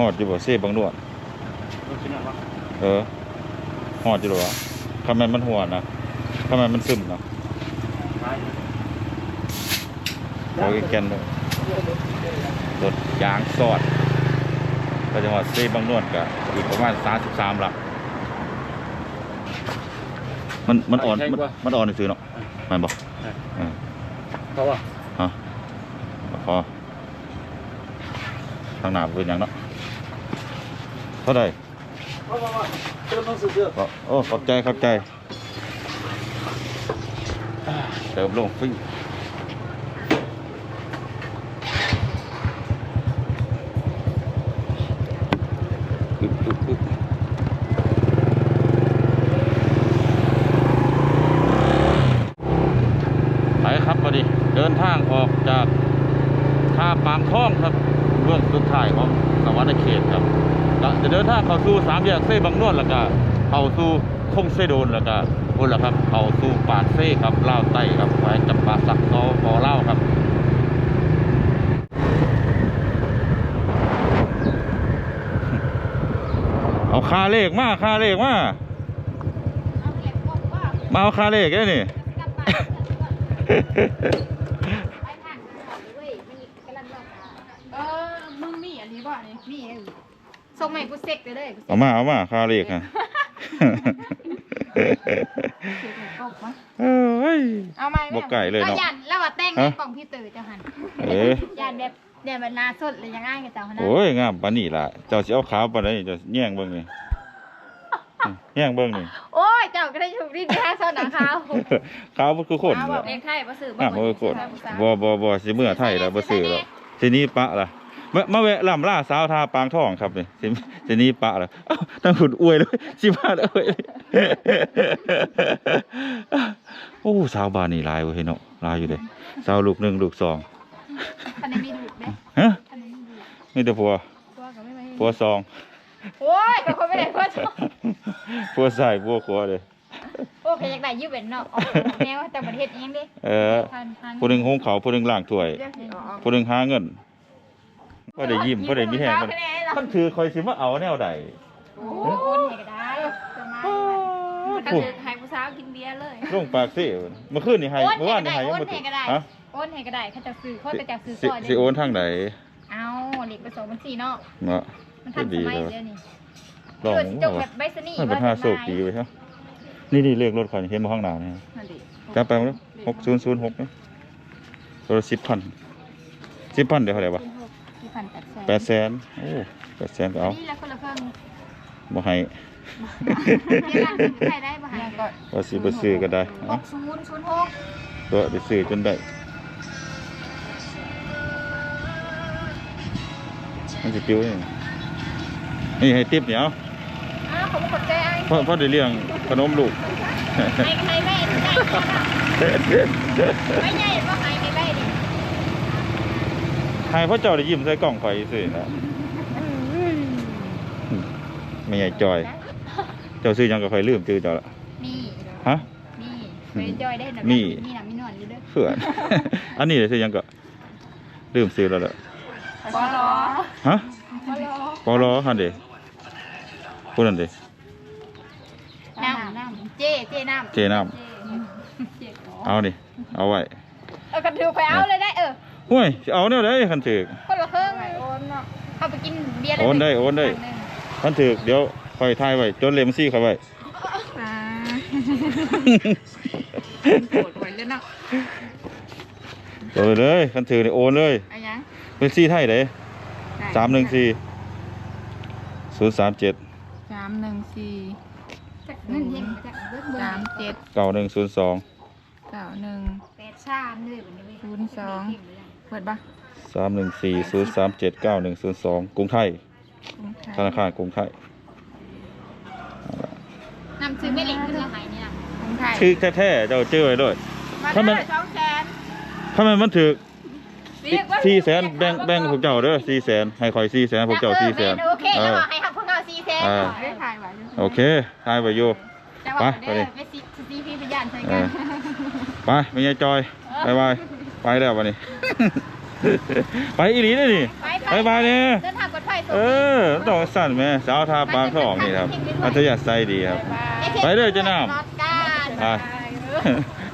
หอดอยู่บ่เซ่บางนวดรถชิ้นนั้นวะเออหอดอยู่หรอวะทำไมมันหัวนะทำไมมันซึมนะไปโอ้ยแกนเลยรถยางสอดก็จังหวัดเซ่บางนวดก็อีกประมาณ33หลักมันมันอ่อนมันมันอ่อนซื่อๆเนาะแมันบอกเออเขาว่าฮะพอทางหน้าเป็นหยังเนาะ เท่าไหร่เขาว่าเติมต้องซื้อเสื้อก็โอ้ขอบใจขอบใจอ่าเติมลงฟรีอึ๊บอึ๊บอึ๊บไปครับพอดีเดินทางออกจากท่าปางท่องครับเรื่องสุดท้ายของสวัสดิเขตครับ ก็จะเดินทางเข้าสู่สามแยกเซ่บางนวดแล้วก็เข้าสู่คงเซโดนแล้วก็พุ่นละครับเข้าสู่ปากเซ่ครับลาวใต้ครับแขวงจำปาสักเซาพอเล่าวครับเอาคาเลขมาคาเลขมามาเอาคาเลขได้นี่ เออ มึงมีอันนี้บ่นี่มีเอง ส่งมาให้กูเซ็กเลยเด้อกูเอามาเอามาคาเลขฮะ เซ็กให้กบวะเอ้ย เอาไหมบ่ไก่เลยเนาะอายันแล้วว่าแต่งในฮะกล่องพี่ตื่นเจ้าหันเอ๊ะยันแบบเดี๋ยวมันนาสดเลยยังง่ายกับเจ้าหันนะโอ้ยงามปานนี้ล่ะ เจ้าสิเอาขาวปานใดเจ้าแย่งเบิ่งนี่แย่งเบิ่งนี่ โอ้ยเจ้าก็ได้ถูกดิ้นแค่สดหนังขาว ขาวมันคือคนเอาแบล่ะบเลขไทยบ่ซื้ออะบ่คือคนบ่บ่บ่สิเมื่อไทยแล้วบ่ซื้อแล้วทีนี้ปะล่ะ มามาแวะล่ำล่าสาวทาปางทองครับนี่สิทีนี้ปะล่ะเอ้าตั้งหุ่นอวยเลยสิมาเลยโอ้สาวบ้านนี่หลายเว้ยเนาะหลายอยู่เด้สาวลูกหนึ่งลูกสองคันนี้มีดูดไหมฮะคันนี้มีดูดมีแต่ผัวตัวก็ไม่มาให้ผัวสองโอ้ยกับคนไม่ได้เพื่อนผัวใส่ผัวขวาเลยโอ้ยอยากได้ยืมเป็นเนาะออกแนวแต่ประเทศเองดิเออพันพันผู้หนึ่งหุงเขาวผู้หนึ่งล้างถ้วยเรื่องสิออกผู้หนึ่งหาเงิน ก็ได้ยิ้มก็ได้มีแหงมันมันคือคอยสิมาเอาแนวใดโอ้โหคนเห็นก็ได้จะมาก็ผู้คือให้ผู้สาวกินเบียร์เลยลงปากสิเมื่อคืนนี่ให้โอนเมื่อวานนี่ให้โอยังนบ่เห็ถึนงก็ได้ฮะโอนเห็นก็ได้เขาจะซื้อเขาจะจากซื้อสิซอยสิโอนทางไหนเอาเหล็กผสมมันสี่เนาะเนาะมันทันสมัยเดี๋ยวนี้ลองเกิดมึงจงว่าแบบใบสนีมันเป็นห้าโศกดีไปครับนี่นี่เลขรถข่อยเห็นมาข้างหน้านี่นั่นดิจับไปมั้ยหกศูนย์ศูนย์หกนี่ตัวละสิบพันสิบพันเดี๋ยวเท่าไหร่วะที่ พันแปดแสนแปดแสนโอ้แปดแสนก็เอานี่แล้วคนละเพิ่งบ่ให้นี่ร้านใครได้บ่หายก็ว่าสิบ่ซื้อก็ได้หเอากศูนย์ศูนย์หกตัวไปซื้อจนได้มันสิปิ้วนี่นี่ให้ติปเนี่ยเอาอ้าวผมกดใจไอ้เพราะเพราะได้เลี้ยงขนมลูก ให้ใครแม่ได้ไม่ใหญ่ว่าใครใครได้ดิ ให้พ่อเจ้าได้ยิ้มใส่กล่องข่อยซื้อนะไม่ใหญ่จอย เจ้าซื้อหยังก็ข่อยลืมชื่อเจ้าละมีฮะ มีเคยจอยได้หนักมี มีหนักมีนวลอยู่เด้อเพื่อน อันนี้ได้ซื้อหยังก็ลืมซื้อแล้วล่ะบอลอฮะบ่รอปอลอหันเด้พูดนั่นเด้น้ำน้ำเจ๊เจ๊น้ำเจน้ำเอาดิเอาไว้เออกระถือไปเอาเลยได้เออ ห้วยสิเอาแนวใดคันถึกคนละเครื่องโอนเนาะเข้าไปกินเบียร์เลยโอนได้โอนได้คันถึกเดี๋ยวข่อยถ่ายไว้จนเลมซี่เข้าไว้อ่าโกรธไว้เลยเนาะโอนเลยคันถึกนี่โอนเลยอะยังเป็นซี่ไทยเด้สามหนึ่งสี่ศูนย์สามเจ็ดสามหนึ่งสี่จากเงินเย็นจากเบิดเบิดสามเจ็ดเก้าหนึ่งศูนย์สองเก้าหนึ่งแปดชามเลยแบบนี้เว้ยศูนย์สอง เปิดปะสามหนึ่งสี่ศูนย์สามเจ็ดเก้าหนึ่งศูนย์สองกรุงไทยกรุงไทยธนาคารกรุงไทยนำซื้อไม่เล็กขึ้นละไหเนี่ยกรุงไทยชื่อแท้ๆเจ้าเจอไว้ด้วยมาถ้ามันได้สองแสนทำไมมันถึกเรียกว่าสี่แสนแบ่งแบ่งพวกเจ้าเด้อสี่แสนให้ข่อยสี่แสนพวกเจ้าสี่แสนโอเคเอแล้วอบอกให้ครับพวกเราสี่แสนเออได้ถ่ายไว้ด้วยโอเคทายไปอยู่แต่ว่าไปไปเด้ดิอไปซีซีพีพยานใส่เอกันอไปไม่ใช่จอยบายบาย ไปแล้ววันนี้ ไปอีหลีเลยนี่ไปบายบายเนี่ยเดินทางกดไฟสเออต้องสั่นแม่สาวทาปากทองนี่ครับอัธยาศัยดีครับ ไปเด้อเจ้าน้ำรถก้านอะ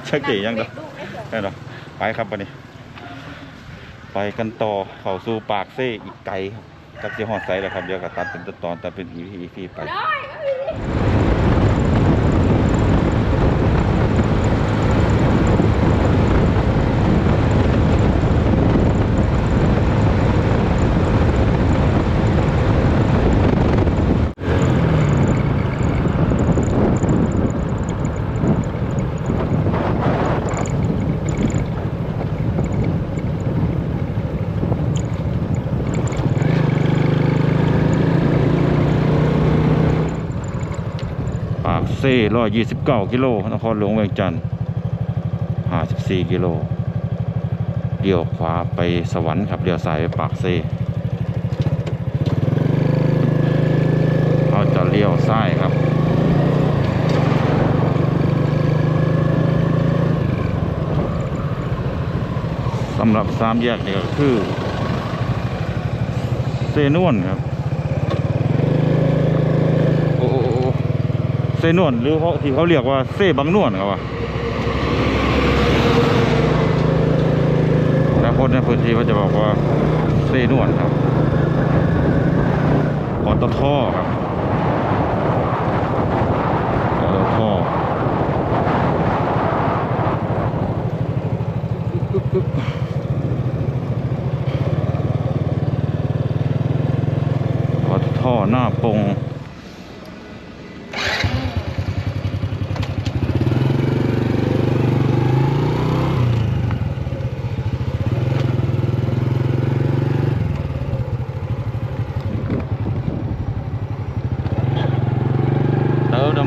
ชักเกยยังดอกได้ดอกไปครับวันนี้ ไปกันต่อเข้าสู่ปากเซ่อีกไกลครับจักสิฮอดไซแล้วครับเดี๋ยวก็ตัดเป็นตอนตัดเป็นอีพีอีพีไป เซ่ร้อยยี่สิบเก้ากิโลนครหลวงเวียงจันทร์ห้าสิบสี่กิโลเลี้ยวขวาไปสวรรค์ครับเลี้ยวซ้ายไปปากเซ่เราจะเลี้ยวซ้ายครับสำหรับสามแยกนี่ก็คือเซนวนครับ โอ้โอ้โอ้ เซนวนหรือเขาที่เขาเรียกว่าเซบังนวนครับว่าแต่คนในพื้นที่เขาจะบอกว่าเซนวนครับปตทครับปตทปตทหน้าปง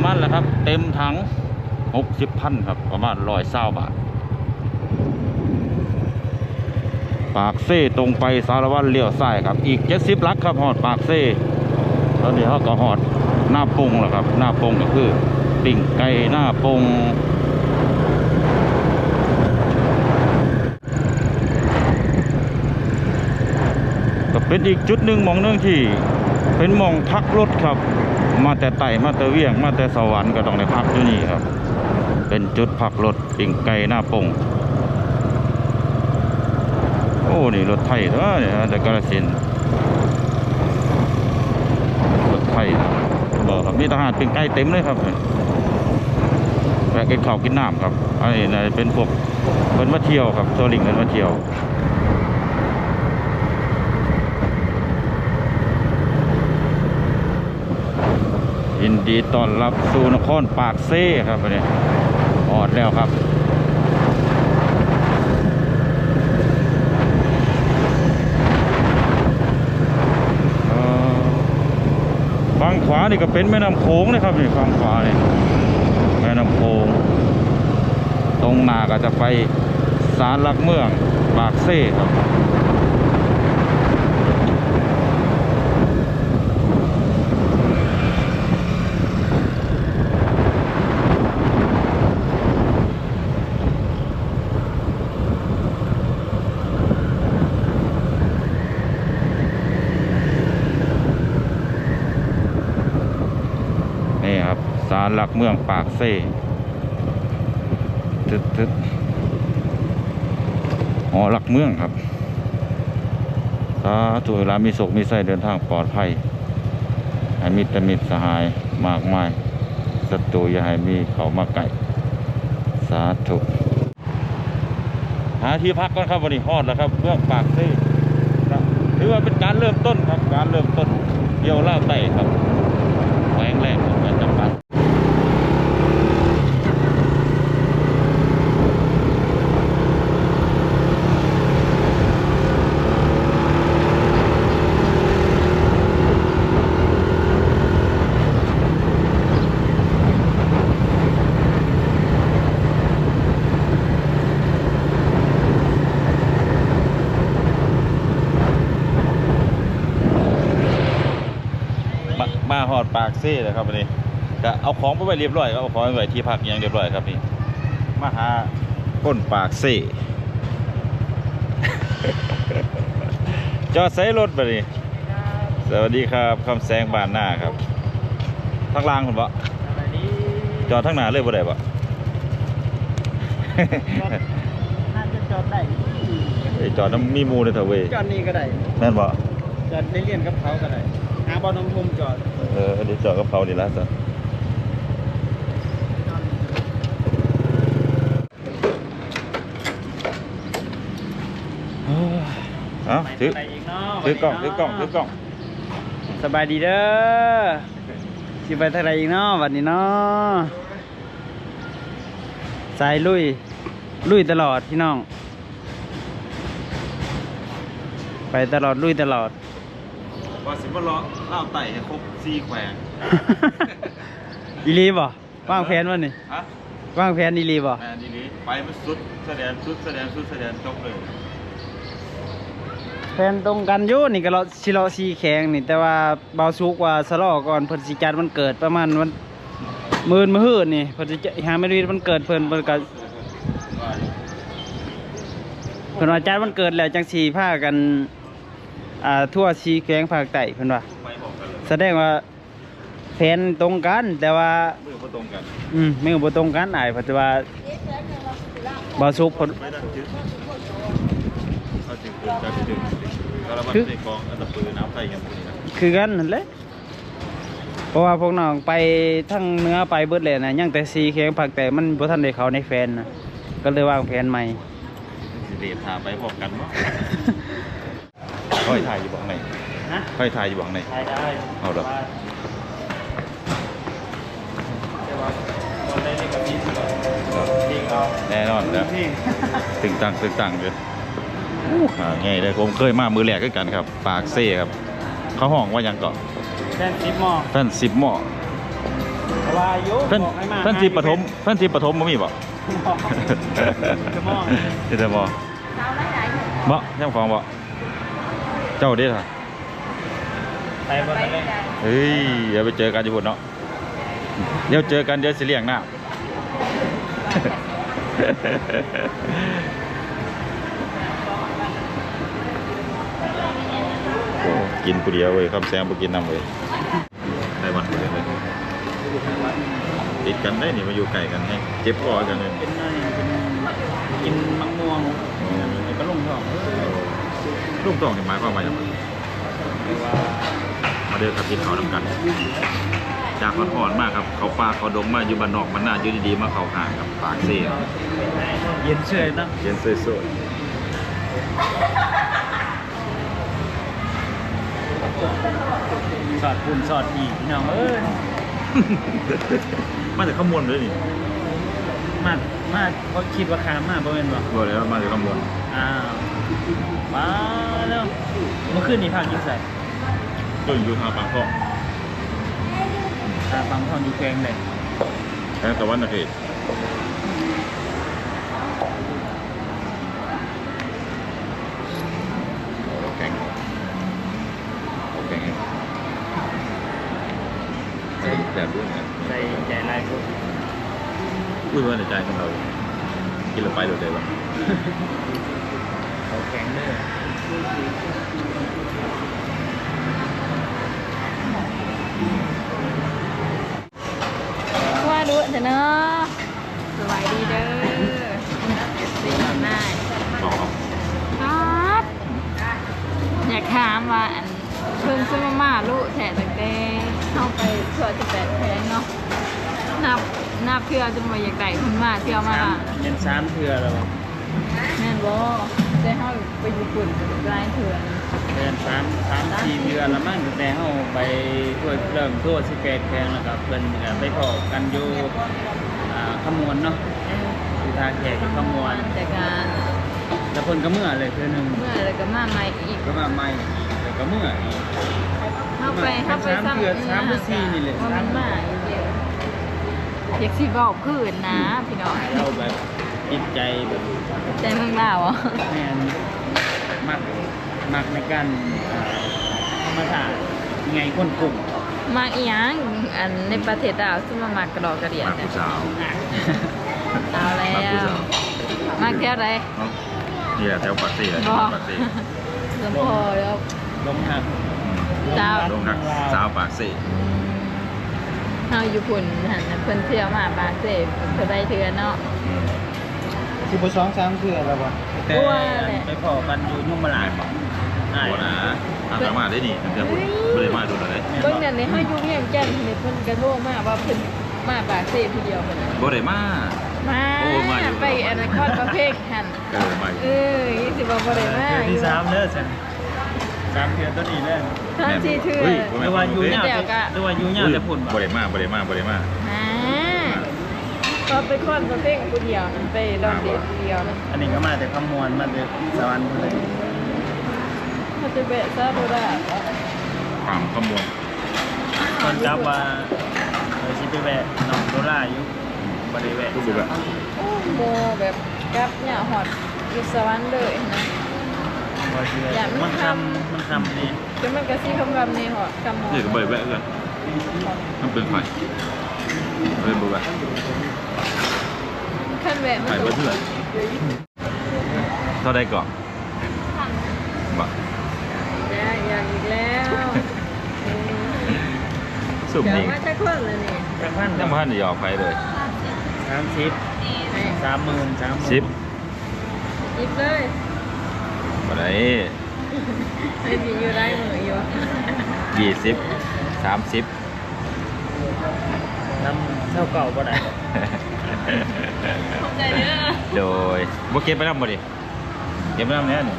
มน้ำมันแล้วครับ เต็มถังหกสิบพันครับ ประมาณร้อยเศร้าบาท ปากเซ่ตรงไปสารวัตรเลี้ยวซ้ายครับ อีกเจ็ดสิบลักครับหอดปากเซ่ตอนนี้เขาก็หอดหน้าปงแล้วครับ หน้าปงก็คือปิ่งไก่หน้าปงก็เป็นอีกจุดหนึ่งมองหนึงที่เป็นมองพักรถครับ มาแต่ไต่มาแต่เวียง มาแต่สวรรค์ก็ต้องได้พักอยู่นี่ครับ เป็นจุดพักรถปิ่งไก่หน้าปงโอ้นี่รถไทยเด้อเนี่ยแต่กาลสินรถไทยบอกครับมีทหารปิ่งไก่เต็มเลยครับแวะกินข้าวกินน้ำครับอันนี้เป็นพวกเพิ่นมาเที่ยวครับทัวริงเพิ่นมาเที่ยว ยินดีต้อนรับสู่นครปากเซ่ครับวันนี้ออดแล้วครับฝั่งขวานี่ก็เป็นแม่น้ำโขงนะครับนี่ฝั่งขวานี่แม่น้ำโขงตรงหน้าก็จะไปศาลหลักเมืองปากเซ่ครับ นี่ครับศาลหลักเมืองปากเซ่ทึดทึดหอหลักเมืองครับสาธุเวลามีโศกมีไส้เดินทางปลอดภัยให้มิตรมิตรสหายมากมายศัตรูอย่าให้มีเขามาไก่สาธุหาที่พักก่อนครับวันนี้ฮอดแล้วครับเมืองปากเซ่ครับถือว่าเป็นการเริ่มต้นครับการเริ่มต้นเยี่ยวเล่าไต่ครับแหวงแรกของการจำปัดมามาหอด ปากเซ่เลยครับวันนี้ก็เอาของไปไว้เรียบร้อยครับเอาของไปไว้ที่พักอย่างเรียบร้อยครับนี่มาหาก้นปากเซ่จอดใส่รถไปนี่สวัสดีครับคำแสงบานหน้าครับทางล่างคุณปะอะไรนี้จอดทางหน้าเลยบ่ได้ปะน่าจะจอดได้เอ้ยจอดน้ำมีหมูเลยเถอะเว้ยจอดนี่ก็ได้แม่นบ่จอดเรียนกับเขาก็ได้ หาบอลน้ำมุมจอดเออเดี๋ยวจอดกับเขาดีแล้วจ้ะเอ้ยเอ้าถือไปอีกเนาะถือกล้องถือกล้องถือกล้องสบายดีเด้อสิไปทางไหนอีกเนาะวันนี้เนาะสายลุย ลุยตลอดพี่น้อง ไปตลอดลุยตลอด ว่าสิบ่รอเล่าไต่ให้ครบสี่แขวงอีรีบ่ว่างแผนวันนี้ฮะว่างแผนอีรีบ่แม่นดีนี้ไปมันสุดแสดงสุดแสดงสุดแสดงจบเลยแผนตรงกันอยู่นี่ก็เราสิเราสีแข็งนี่แต่ว่าเบาสุกว่าสลอก่อนเพิ่นสิจัดวันเกิดประมาณวันมื่นมื้อฮื้อนี่เพิ่นสิจะหาไม่รู้วันเกิดเพิ่นเพิ่นก็เพิ่นว่าจัดวันเกิดแล้วจังสีพากัน อ่าทั่วสีแข็งภาคใต้เพิ่นว่าไปบอกกันเลยแสดงว่าแผนตรงกัน แต่ว่า มือบ่ตรงกันอืมไม่บ่ตรงกันอ้ายเพราะว่าเบาสุกเพิ่นไปดันจึ๊กเขาจึงคืนกันจึงก็ระวังคือใส่กองอันตะปือน้ำใส่กันพวกนี้นะคือกันนั่นแหละเพราะว่าพวกน้องไปทั้งเหนื้อไปเบิดเลยนะยังแต่สีแข็งผักแต่มันบ่ทันได้เขาในแฟนนะก็เลยวางแผนใหม่สิเดทหาไปบอกกันว่า ค่อยถ่ายอยู่บ้างไหนฮะค่อยถ่ายอยู่บ้างไหนได้ได้เอาดอกแต่ว่าตอนได้เล่นกับพี่สิก่อนเพลงเอาแน่นอนแล้วเพลงตึงตังตึงตังเลยอู้หาไงเลยผมเคยมามือแหลกด้วยกันครับ ปากเซ่ครับ เขาห้องว่าหยังเกาะแฟนซิปหมอแฟนสิบหม้อเพราะว่าโยแฟนบอกให้มาแฟนสิบปฐมแฟนสิบปฐมบ่มีบ่จะมองนี่แต่บ่สาวหลายๆคนบ่แค่ของบ่ เจ้าเด้อไปบ่ได้เลยเฮ้ยเดี๋ยวไปเจอกันอยู่พุ่นเนาะเดี๋ยวเจอกันเดี๋ยวสิเลี้ยงน้ำโอ้กินผู้เดียวเว้ยคำแซงบ่กินน้ำเว้ยได้วันผู้เดียวเว้ยติดกันได้นี่มาอยู่ไกลกันให้เจ็บคอกันเลย เป็นอะไรเป็นกินมะม่วงแล้วก็ลงท้องเออ ลูกต้องนี่หมายความว่าอย่างไรแต่ว่ามาเดินขับกินเขาวน้ำกัน จากมันอ่อนมากครับ เขาป่าเขาดงมาอยู่บ้านนอกมันน่าอยู่ดีๆมาเขาห่างกับปากเซ่เย็นเฉยเนาะเย็นสวยสอดปุ่นสอดอีกพี่น้องเอ้ยๆมาจากขมวนเลยนี่มามาเพราะคิดว่าคามมาบ่แม่นบ่บอกเลยว่ามาจากขมวนอ้าว มาแล้วเมื่อคืนนี้พักอยู่ไสก็อยู่ทางปากท่องตาฟังทอนอยู่แกงเลยแค่ตะวันนาเขตโอ้แข็งโอ้แข็งใส่แบบด้วยนะใส่ใจลายพวกพูดว่าในใจของเรากินแล้วไปโดดเลยวะเขา แข็งเลยว่ารู้เถอะเนาะสบายดีเด้อสีหน้าบอกครับอยากถามว่าอันเพิ่งซื้อมาม่าลูกแถตั้งแต่เข้าไปเพื่อจะแปดแพงเนาะนับนับเพื่อจนมาอยากได้คนมาเที่ยวมาละเป็นสามเทือแล้วบ่แม่นบ่ ได้เข้าไปญี่ปุ่นเป็นรายเถื่อนเป็นสามสามสี่เทือแล้วมั้งตั้งแต่เฮาไปทั่วเริ่มทั่วสิแกแพงแล้วก็เพิ่นก็ไปพอกันอยู่อ่าขมวนเนาะเอออยู่ทาแขกอยู่ขมวนจากการแล้วเพิ่นก็เมื่อเลยเทื่อหนึงเมื่อแล้วก็มาใหม่อีกก็มาใหม่แล้วก็เมื่ออีกเข้าไปเข้าไปสามเดือนสามหรือสี่นี่แหละว่ามันมาอีกเดียวอยากสิบอกคืนนะพี่น้องเราแบบ จิตใจแบบใจเมืองลาวอะแม่นมักมักในการอ่าธรรมชาติยังไงคนกลุ่มมาอีหยังอันในประเทศลาวซึ่งมามากกระดอกกระเดียดมาเนี่ผู้ยสาวเอาแล้มาผู้วสาวมากเท่าไรเนาะนี่แหละแถวปากเซ่แหละบอกปากเซ่ลำพอแล้วลงหักอืมเจ้าลงนักสาวปากเซ่เฮาอยู่พุ่นหันน่ะเพิ่นเที่ยวมาบางเสพเพิ่นได้เทื่อเนาะ สิบ่สองสามเทื่อแล้วบ่แต่กลัวแหละไปพอกันอยู่ยุ่งมาหลายบ่อ้ายโอ้นะทางสามารถได้นี่ตั้งแต่คุณไม่ได้มาดูเลยเบิ่งนั่นนี่เฮาอยู่เวียงจันทน์นี่เพิ่นก็โทรมาว่าเพิ่นมาบางเสพผู้เดียวเพิ่นน่ะบ่ได้มามาโอ้มาอยู่ไปอนาคตประเภทหันเออมาอยู่เออยี่สิบบ่ได้มาเทื่อที่สามเด้อซั่นสามเทื่อตัวนี้เด้อท่านที่เทื่อฮ้ยหรือว่าอยู่ยาวเดี๋ยวก็หรือว่าอยู่ยาวแต่พุ่นบ่ได้มาบ่ได้มาบ่ได้มาอ่า ก็ไปคอนประเภทผู้เดียวนั่นไปดอนเด็ดเดียวนั่นอันนี้ก็มาแต่คำมวลมาแต่สวรรค์พุ่นเลยมันจะเบะซาบ่ได้ความขมวลคนกลับว่าเออสิไปแวะน้องโดราอยู่บ่ได้แวะทุกแบบโอ้โมแบบกับเนี่ยฮอดอยู่สวรรค์เลยนะบ่เชื่ออย่ามันมันทำคำมันคำนี่คือมันก็สิคำคำนี่ฮอดคำฮอนี่ดก็บ่ได้แวะกันมันเป็นไฟ เป็นบ่แวะขั้นแวะมันไฟบ่เถื่อนเท่าใดก่อนบ่อย่าอย่าอีกแล้วสุบเดี๋ยวนี่มาจะคนแล้วนี่จักพันยังบ่ทันได้ยอมไฟเลยสามสิบสามหมื่นสามหมื่นสิบหยิบเลยบ่ได้ไอ้ที่อยู่ได้มืออยู่ยี่สิบสามสิบ นำเท่าเก่าบ่ได้ขอบใจเด้อโดยบ่เก็บไปนำบ่ดิเก็บไปนำแน่นี่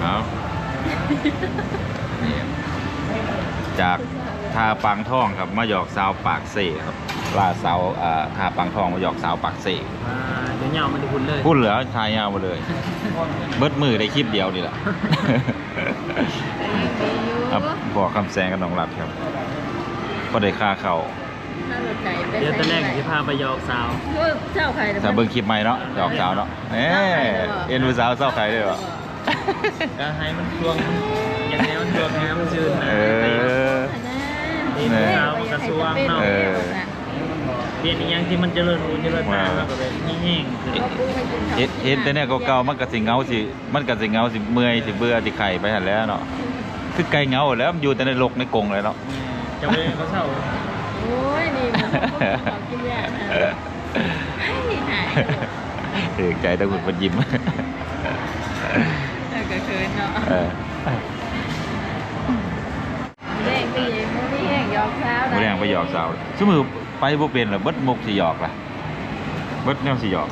เอานี่จากทาปังทองครับมาหยอกสาวปากเซ่ครับล่าสาวอ่าทาปังทองมาหยอกสาวปากเซ่มาเดี๋ยวเหยามันจะพุ่นเลยพูดเหลือชายยาวมาเลย เบิดมือได้คลิปเดียวนี่แหละมีอยู่ครับบอกคำแซงกับน้องรัดครับ ก็ได้ค่าเขาถ้ารถไก่ไปเดี๋ยวตอนแรกจะพาไปหยอกสาวเจ้าใครถ้าเบิ่งคลิปใหม่เนาะหยอกสาวเนาะเอ๊เอ็นดูสาวเศร้าใครด้วยวะก็ให้มันช่วงอย่างนี้มันช่วงนี้มันชื่นนะเออนี่เออสาวกระทรวงเนาะเออเปลี่ยนอีกอย่างที่มันเจริญรูเจริญตาแล้วก็เป็นแห้งๆคือเห็นเห็นแต่เนี่ยเก่าๆมันก็สิเหงาสิมันก็สิเหงาสิเมื่อยสิเบื่อสิไข่ไปหันแล้วเนาะคือไก่เหงาแล้วมันอยู่แต่ในโลกในกรงเลยเนาะ จะไม่เขาเศร้าโอ้ยนี่มันของกินยานะให้หายถือใจตะกุดมันยิ้มแล้วก็เขินเนาะเออแดงตีมือนี่แห้งยอกเช้าบ่ได้ยังไปหยอกสาวสมมือไปบ่เป็นล่ะเบิดมุกสิหยอกล่ะเบิดแนวสิหยอก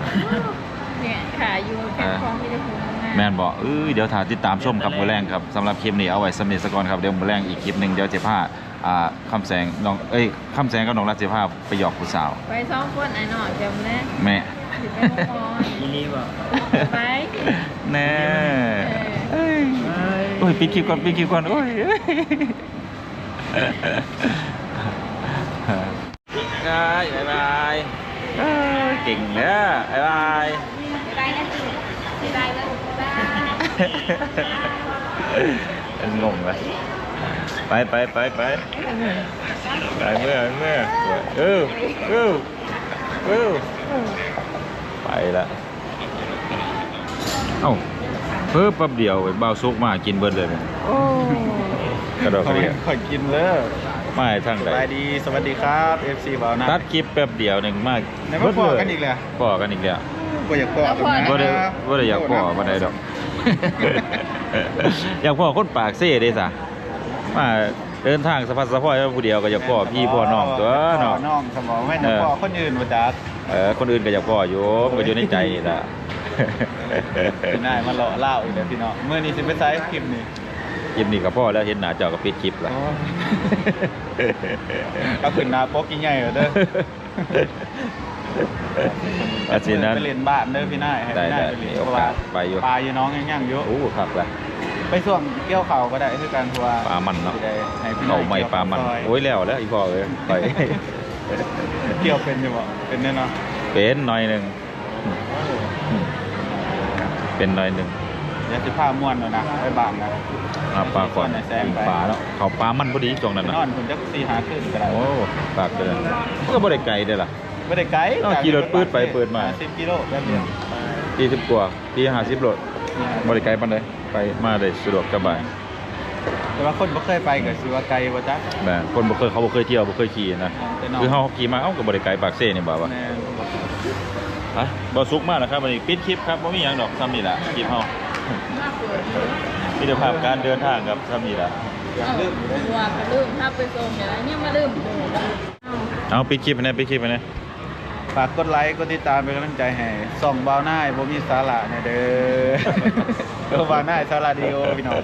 เนี่ยขาอยู่แค่คล้องไม่ได้พุงมาก แม่นบอกเอ้ยเดี๋ยวถ่ายติดตามชมครับมือแรงครับสำหรับคลิปนี้เอาไว้สำเร็จสกอนครับเดี๋ยวมือแรงอีกคลิปหนึ่งเดี๋ยวเจะพาอ่าคำแสงน้องเอ้ยคำแสงกับน้องรัตเจะพาไปหยอกผู้สาว ไปสองคนไอ้หน่อยจำแน่แม่สิไปมองอีนี่บอกไปแน่เอ้ยโอ้ยปิดคลิปก่อนปิดคลิปก่อนโอ้ยบายบายบายเอ้ยเก่งเนอะบายบาย ไปนะสิไปแล้ว บ้างงงเลยไปไปไปไปไปเมื่อเมื่อเออเออเออไปละเอ้าเพิ่มแป๊บเดียวเบาซุกมากินเบิดเลยเนี่ยกระโดดกระเดียขอกินเลยไม่ทางสใดบายดีสวัสดีครับ FC บ่าวนะตัดคลิปแป๊บเดียวหนึ่งมากไหนมาพอกันอีกแล้วพอกันอีกแล้วบ่อยากพอตรงนั้นว่าได้ว่าได้อยากพ่อมาได้ดอก อยากพ่อคนปากเซ่เด้สะมาเดินทางสะพัดสะพอยมาผู้เดียวก็อยากพ่อพี่พ่อน้องตัวเนาะพ่อน้องสมองแม่จะพ่อคนอื่นบ่จักเออคนอื่นก็อยากพ่ออยู่มันก็อยู่ในใจนี่ล่ะพี่นายมาหล่อเล่าอีกแล้วพี่น้องเมื่อนี้สิไปไซส์คลิปนี้คลิปนี้ก็พ่อแล้วเห็นหน้าจอก็ปิดคลิปละก็ขึ้นหน้าปกยิ่งใหญ่เหรอเด้อ อาสินั้น ไปเล่นบ้านเด้อพี่นายให้ได้พี่นายได้ไปเล่นมีโอกาสไปอยู่ ปลาอยู่น้องย่างๆอยู่โอ้คักละ ไปส่วงเกี่ยวเขาก็ได้คือการทัวปลามันเนาะ สิได้ให้พี่นเขายไม่ปลามันซอยโอ้ยแล้วแล้วอีพ่อเอ้ยไป เกี่ยวเป็นอยู่บ่เป็นแน่นอนเป็นหน่อยหนึ่งอืมเป็นหน่อยหนึ่งเดี๋ยวสิพาม่วนหน่อยนะไปบ้านนะเอาปลาก่อนแซงยิงไปปลาแล้วเขาปลามันพอดีตรงนั้นนนะอนผมจะสีหาขึ้นก็ได้โอ้ปากเดินก็บ่ได้ไกลเด้อล่ะ ไม่ได้ไกลเอาขี่รถปืดไปปืดมา สิบกิโลแป๊บเดียวสี่สิบกว่าที่ห้าสิบโลบ่ได้ไกลปานใดไปมาได้สะดวกสบายแต่ว่าคนบ่เคยไปก็สิว่าไกลบ่จ๊ะแม่นคนบ่เคยเขาบ่เคยเที่ยวบ่เคยขี่นะแต่น้องคือเฮาขี่มาเอ้าก็บ่ได้ไกลปากเซ่นี่บ่าวะแม่นไปบ่สุกมากนะครับวันนี้ปิดคลิปครับบ่มีหยังดอกซ้ำนี่ล่ะคลิปเฮามาเปิดมีแต่ภาพการเดินทางครับซ้ำนี่ล่ะเอ้าว่าไปลืมถ้าไปส่งอย่างไรเนี่ยมาลืม เอ้าเอาปิดคลิปไปนะปิดคลิปไปนะ ฝากกดไลค์กดติดตามเป็นกำลังใจให้ส่องเบาหน้าให้บ่มีสาระเนี่ยเด้อ เออเบาหน้าสาระดีโอพี่น้อง